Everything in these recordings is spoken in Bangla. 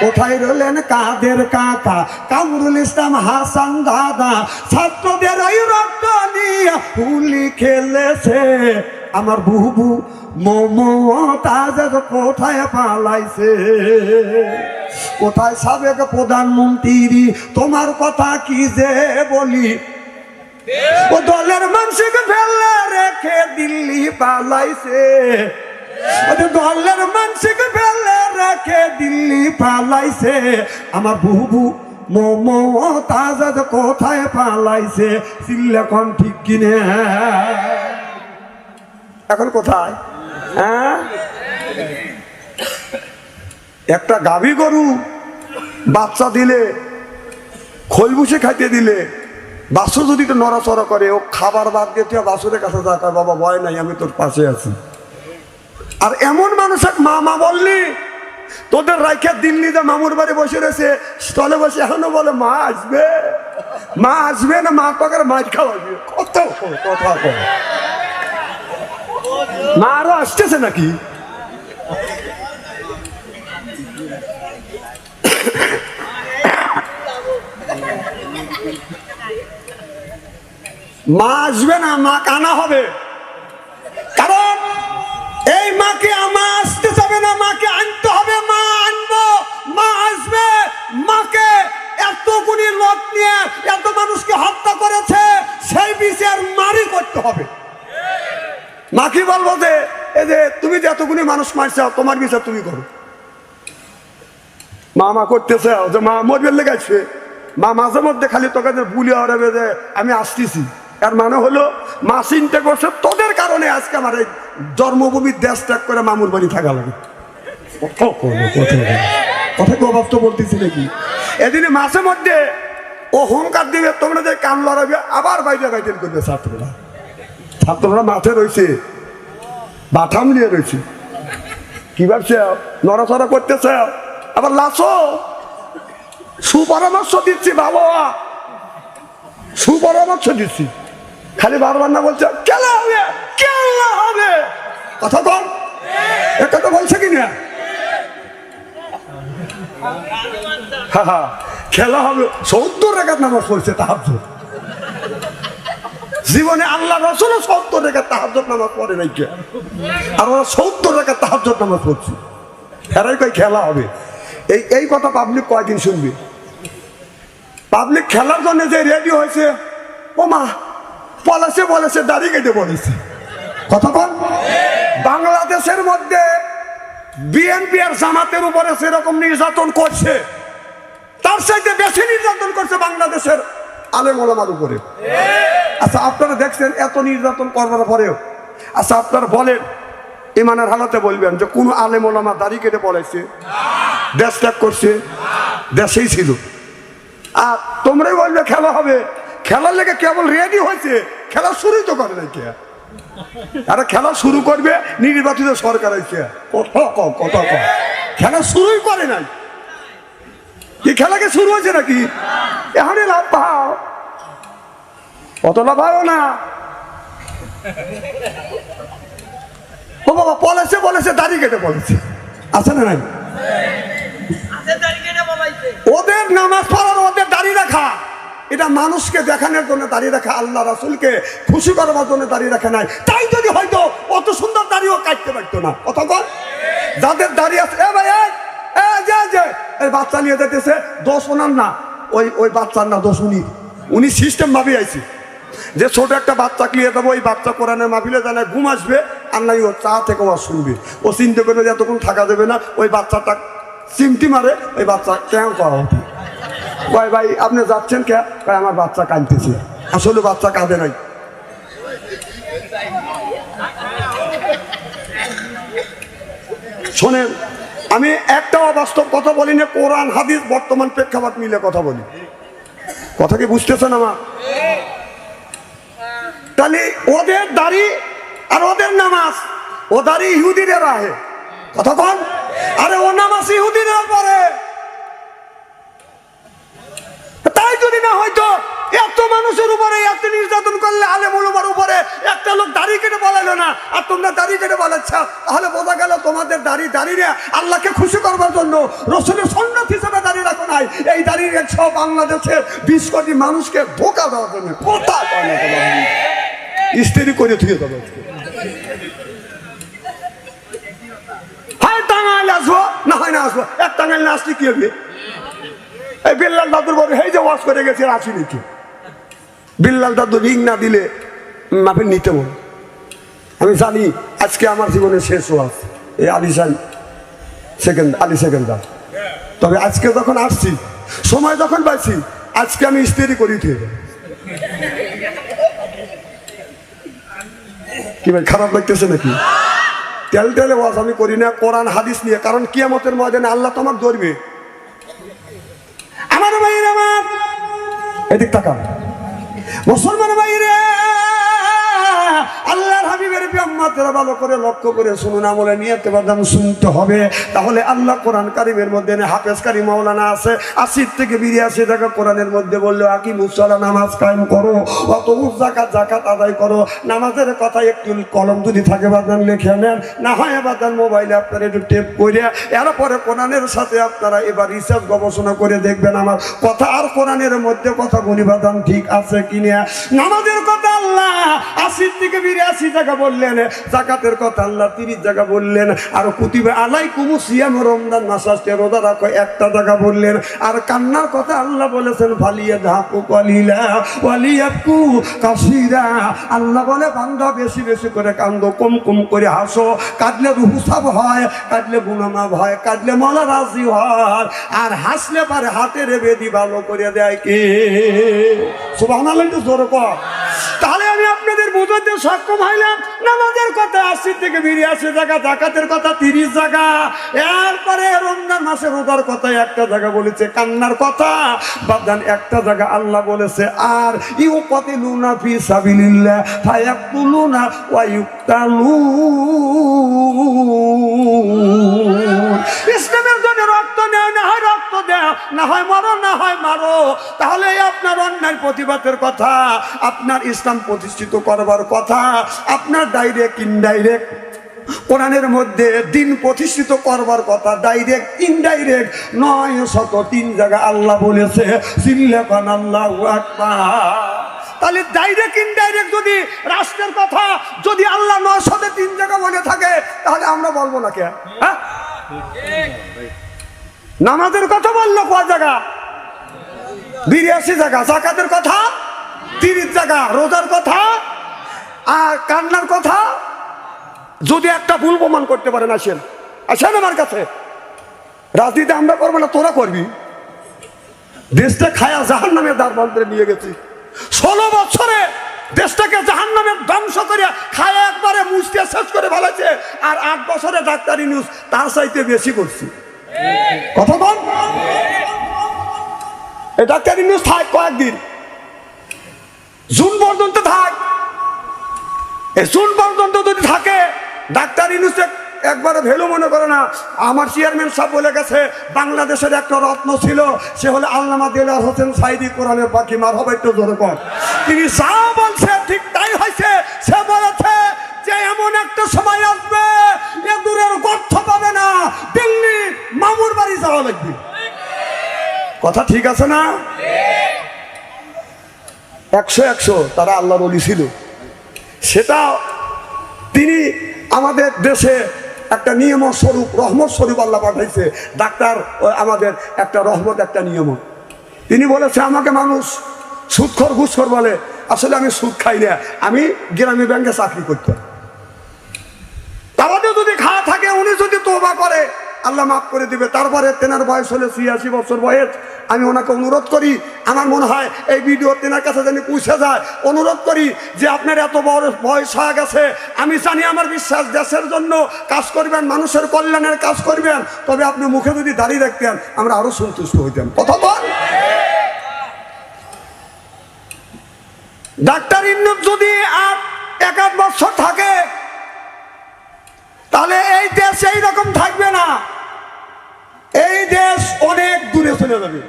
কোথায় রইলেন কাদের কাকা? কামরুল ইসলাম হাসান দাদা, ছাত্রদের ওই রক্ত নিয়ে হুলি খেলেছে। আমার বুবু মোমো তাজের কোথায় পালাইছে। কোথায় সাবেক প্রধানমন্ত্রী? তোমার কথা কি যে বলি? ও দলের মানুষকে ফেলে রেখে দিল্লি পালাইছে। দলের মানুষকে ফেলে রেখে, দিল্লি পালাইছে। আমার বুবু মোমো তাজাদ কোথায় পালাইছে? সিল্লেখন ঠিক কিনে। এখন কোথায়? হ্যাঁ? একটা গাভী গরু বাচ্চা দিলে খোল বসে খাইতে দিলে বাসু যদি নড়াচড়া করে, ও খাবার বাদ দিয়ে তুই বাসুরের কাছে যা বাবা, ভয় নাই, আমি তোর পাশে আছি। আর এমন মানুষ এক মামা বললি তোদের রাইখে দিল্লিতে মামুর বাড়ি বসে রয়েছে স্থলে বসে এখনও বলে মা আসবে। মা আসবে না, মা পাকার মাছ খাওয়াবে কত কথা মা আরও আসতেছে নাকি? মা আসবে না, মা কানা হবে। যাবে না, মাকে আনতে হবে, মা আনব, মা আসবে, মাকে এত গুণী লোক নিয়ে এত মানুষকে হত্যা করেছে, সেই বিচার মারি করতে হবে। মা কি বলব যে, এই যে তুমি যে এতগুলি মানুষ মারছো, তোমার বিচার তুমি করো। মা মা করতেছে যে মা মরবে লেগেছে মা মাঝে মধ্যে খালি তোকে যে বুলি হরাবে যে আমি আসতেছি। এর মানে হলো, মা চিন্তা করছে তোদের কারণে আজকে আমার এই জন্মভূমির দেশ ত্যাগ করে মামুর বাড়ি থাকা লাগে। কথা কি অভাব তো বলতেছি নাকি? এদিনে মাসে মধ্যে ও হুঙ্কার দিবে, তোমরা যে কান লড়াবে আবার বাইরে বাইটেল করবে ছাত্ররা। ছাত্ররা মাঠে রয়েছে বাথাম নিয়ে রয়েছে। কি ভাবছে? নড়াচড়া করতেছে, আবার লাসো সুপরামর্শ দিচ্ছি, বাবা। সুপরামর্শ দিচ্ছি। খালি বারবার না বলছে কেলা হবে কেলা হবে। কথা বল একটা তো বলছে কি না? হা হা, খেলা হবে সত্তর রেখার নামাজ পড়ছে তাহার জীবনে আল্লাহ রসুল সত্তর রেখা তাহার নামাজ পড়ে নাই কে? আর ওরা সত্তর রেখা তাহার নামাজ পড়ছে। এরাই কই খেলা হবে। এই এই কথা পাবলিক কয়দিন শুনবে? পাবলিক খেলার জন্য যে রেডি হয়েছে ও মা পলাশে বলেছে দাড়ি কেটে বলেছে বল। বাংলাদেশের মধ্যে বিএনপি আর জামাতের উপরে সেরকম নির্যাতন করছে। তার সাথে বেশি নির্যাতন করছে বাংলাদেশের আলেম ওলামার উপরে। আচ্ছা আপনারা দেখছেন এত নির্যাতন করবার পরেও। আচ্ছা আপনারা বলেন, ইমানের হালাতে বলবেন যে কোন আলেম ওলামা দাড়ি কেটে বলেছে দেশ ত্যাগ করছে? দেশেই ছিল। আর তোমরাই বলবে খেলা হবে। খেলার লেগে কেবল রেডি হয়েছে খেলা শুরুই তো করে নাই কে? আরে খেলা শুরু করবে নির্বাচিত সরকার হয়েছে কথা কম কথা কম খেলা শুরুই করে নাই। কি খেলাকে শুরু হয়েছে নাকি? এখানে লাভ পাও। অত লাভ না। ও বাবা বলেছে বলেছে দাড়ি কেটে বলেছে। আছে না নাই? ওদের নামাজ পড়ার ওদের দাড়ি রাখা। এটা মানুষকে দেখানোর জন্য দাঁড়িয়ে রাখা আল্লাহ রাসুলকে খুশি করবার জন্য দাঁড়িয়ে রাখা নাই। তাই যদি হয়তো অত সুন্দর দাড়িও কাটতে পারতো না। অতক্ষণ যাদের দাঁড়িয়ে আছে এ ভাই এই, বাচ্চা নিয়ে যেতেছে দোষ ওনার না। ওই ওই বাচ্চার না দোষ উনি। উনি সিস্টেম ভাবে আইছে। যে ছোট একটা বাচ্চা ক্লিয়ে দেবো ওই বাচ্চা কোরআনের মাহফিলে জানে ঘুম আসবে আর নাই ও চা থেকে ও শুনবে। ও চিন্তা করবে যে এতক্ষণ থাকা দেবে না ওই বাচ্চাটা চিমটি মারে ওই বাচ্চা কেন করা হতো ভাই ভাই, আপনি যাচ্ছেন কে? ভাই, আমার বাচ্চা কাঁদতেছে। আসলে বাচ্চা কাঁদে নাই। শোনেন, আমি একটা অবাস্তব কথা বলি না, কোরআন, হাদিস, বর্তমান প্রেক্ষাপট মিলে কথা বলি। কথা কি বুঝতেছেন আমার? তাহলে ওদের দাড়ি আর ওদের নামাজ, ও দাড়ি ইহুদিদের আহে। কতক্ষণ আরে ও নামাজ ইহুদিদের পরে। যদি না হয়তো এত মানুষের উপরে এত নির্যাতন করলে আলে মলুমার উপরে একটা লোক দাড়ি কেটে বলাইলো না, আর তোমরা দাড়ি কেটে বলাচ্ছ তাহলে বোঝা গেল তোমাদের দাড়ি দাঁড়িয়ে আল্লাহকে খুশি করবার জন্য রসুলের সন্ন্যত হিসেবে দাঁড়িয়ে রাখো নাই। এই দাঁড়িয়ে সব বাংলাদেশের বিশ কোটি মানুষকে ধোকা দেওয়ার জন্য, কোথা স্ত্রী করে থুয়ে দেবো হয় টাঙ্গাইলে আসব, না হয় না আসব। এক টাঙ্গাইল না আসলে কি হবে? এই বিল্লাল দাদুর বলে এই যে ওয়াশ করে গেছে আসি নিচে। বিল্লাল দাদু রিং না দিলে মাপে নিতে বল। আমি জানি আজকে আমার জীবনে শেষ ওয়াজ, এই আলিশান সেকেন্ড আলি সেকেন্ডার তবে আজকে যখন আসছি, সময় যখন পাইছি, আজকে আমি স্ত্রি করি দেবো। কি ভাই, খারাপ লাগতেছে নাকি? তেল তেলে ওয়াজ আমি করি না, কোরআন, হাদিস নিয়ে, কারণ কিয়ামতের ময়দানে আল্লাহ তোমার ধরবে। আমার ভাইয়ের আমার। এদিক তাকান। মুসলমান আল্লাহর ব্যাম্মাতেরা ভালো করে লক্ষ্য করে শুনুন, আমলে নিয়ে বাদাম শুনতে হবে। তাহলে আল্লাহ কোরআন কারিমের মধ্যে হাফেজ কারি মাওলানা আছে। আশির থেকে বিরিয়াশি টাকা কোরআনের মধ্যে বলল আকি মুসলা নামাজ কায়েম করো অত জাকাত জাকাত আদায় করো। নামাজের কথা একটু কলম যদি থাকে বাদান লিখে নেন, না হয় বাদান মোবাইলে আপনারা একটু টেপ করে এরপরে কোরআনের সাথে আপনারা এবার রিসার্চ গবেষণা করে দেখবেন আমার কথা, আর কোরআনের মধ্যে কথা গণিবাদান ঠিক আছে কিনা? নামাজের কথা আল্লাহ আশির থেকে বিরাশি টাকা বললেন জাকাতের কথা আল্লাহ তিরিশ টাকা বললেন, আর কুতিবে আলাই কুমু সিয়াম রমজান মাসাজকে রোজা রাখো, একটা টাকা বললেন। আর কান্নার কথা আল্লাহ বলেছেন ভালিয়ে ধাপু কলিলা ওয়ালিয়াকু কাসিরা। আল্লাহ বলে, বান্দা বেশি বেশি করে কান্দো, কম কম করে হাসো। কাঁদলে রুহুসাব হয়, কাঁদলে গুনামাব হয়, কাঁদলে মলা রাজি হয়। আর হাসলে পারে হাতের বেদি ভালো করে দেয় কে? সুবাহ জোর কর। আপনাদের বুঝাতে সক্ষম হইলাম। নামাজের কথা আশি থেকে বিরিয়াশি টাকা জাকাতের কথা তিরিশ টাকা এরপরে রমজান মাসে রোজার কথা একটা জায়গা বলেছে, কান্নার কথা। বাদান একটা জায়গা আল্লাহ বলেছে, আর ইউ পতি লুনা ফি ওয়ায়ুক্তালু ইসলামের জন্য রক্ত নেয়, না হয় রক্ত দেয়, না হয় মারো না হয় মারো। তাহলে আপনার অন্যায় প্রতিবাদের কথা, আপনার ইসলাম প্রতিষ্ঠিত করবার কথা, আপনার ডাইরেক্ট ইনডাইরেক্ট কোরআনের মধ্যে দিন প্রতিষ্ঠিত করবার কথা ডাইরেক্ট ইনডাইরেক্ট নয় শত তিন জায়গা আল্লাহ বলেছে তাহলে ডাইরেক্ট ইনডাইরেক্ট যদি রাষ্ট্রের কথা, যদি আল্লাহ নয় শতে তিন জায়গা বলে থাকে, তাহলে আমরা বলব না কে? হ্যাঁ? নামাজের কথা বলল কয় জায়গা? বিরিয়াশি জায়গা। জাকাতের কথা? তিরিশ জায়গা। রোজার কথা? আর কান্নার কথা? যদি একটা ভুল প্রমাণ করতে পারেন, আসেন। আসেন আমার কাছে। রাজনীতি আমরা করব না, তোরা করবি। দেশটা খায়া জাহান নামে দ্বার বন্ধে নিয়ে গেছি। ষোলো বছরে দেশটাকে জাহান নামে ধ্বংস করে খায়া একবারে মুছতে শেষ করে ফেলেছে। আর আট বছরে ডাক্তারি নিউজ তার চাইতে বেশি করছি। কথা বল। থাক কয়েকদিন। জুন পর্যন্ত থাক। জুন পর্যন্ত যদি থাকে, ডাক্তার একবারে ভ্যালু মনে করে না, আমার চেয়ারম্যান সাহেব বলে গেছে, বাংলাদেশের একটা রত্ন ছিল, সে হলো আল্লামা দিলার হোসেন সাইদি কোরআনের পাখি, মার হবে একটু জোরে কর। তিনি যা বলছে, ঠিক তাই হয়েছে, সে বলেছে যে, এমন একটা সময় আসবে, এ দূরের গর্থ পাবে না যাওয়া লাগবে। কথা ঠিক আছে না? একশো একশো তারা আল্লাহর অলি ছিল। সেটা তিনি আমাদের দেশে একটা নিয়ম স্বরূপ, রহমত স্বরূপ আল্লাহ পাঠাইছে। ডাক্তার আমাদের একটা রহমত, একটা নিয়ম তিনি বলেছে, আমাকে মানুষ সুদখর, ঘুষখর বলে। আসলে আমি সুদ খাই না। আমি গ্রামী ব্যাংকে চাকরি করতাম তাহলে যদি খাওয়া থাকে উনি যদি তোবা করে আল্লাহ মাফ করে দিবে। তারপরে তেনার বয়স হলে ছিয়াশি বছর বয়স। আমি ওনাকে অনুরোধ করি, আমার মনে হয় এই ভিডিও তেনার কাছে যেন পৌঁছে যায়। অনুরোধ করি যে আপনার এত বড় বয়স হয়ে গেছে, আমি জানি আমার বিশ্বাস, দেশের জন্য কাজ করবেন, মানুষের কল্যাণের কাজ করবেন, তবে আপনি মুখে যদি দাঁড়িয়ে রাখতেন আমরা আরও সন্তুষ্ট হইতাম। কথা বল। ডাক্তার ইন্নুব যদি আর এক বছর থাকে, তাহলে এই দেশ এই রকম থাকবে না। এই দেশ অনেক দূরে চলে যাবে।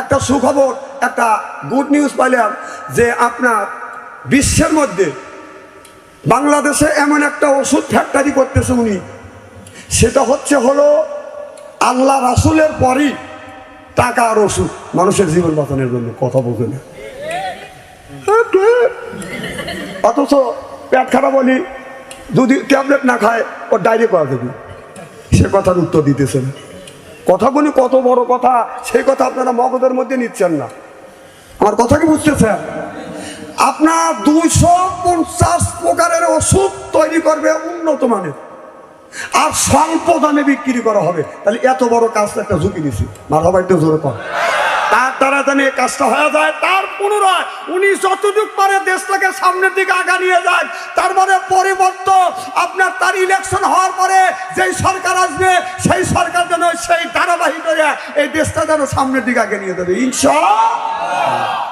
একটা সুখবর, একটা গুড নিউজ পাইলাম যে আপনার বিশ্বের মধ্যে বাংলাদেশে এমন একটা ওষুধ ফ্যাক্টরি করতেছে উনি। সেটা হচ্ছে হলো আল্লাহ রাসুলের পরই টাকা আর ওষুধ। মানুষের জীবন বাঁচানোর জন্য কথা বলতে না। অথচ পেট খারাপ বলি যদি ট্যাবলেট না খায় ও ডায়রি করা দেবে সে কথার উত্তর দিতেছে না। কথাগুলি কত বড় কথা, সেই কথা আপনারা মগজের মধ্যে নিচ্ছেন না। আমার কথা কি বুঝতেছেন? আপনার দুইশো পঞ্চাশ প্রকারের ওষুধ তৈরি করবে উন্নত মানের। আর স্বল্প দামে বিক্রি করা হবে। তাহলে এত বড় কাজটা একটা ঝুঁকি নিছি। মাথা বাড়িতে জোরে কর। যেন এই কাজটা হয়ে যায়। তার পুনরায় উনি যতটুক পারে দেশটাকে সামনের দিকে আগা নিয়ে যায়। তার মানে পরিবর্তন আপনার তার ইলেকশন হওয়ার পরে যেই সরকার আসবে, সেই সরকার যেন সেই ধারাবাহিক এই দেশটা যেন সামনের দিকে আগে নিয়ে যাবে। ইনশাআল্লাহ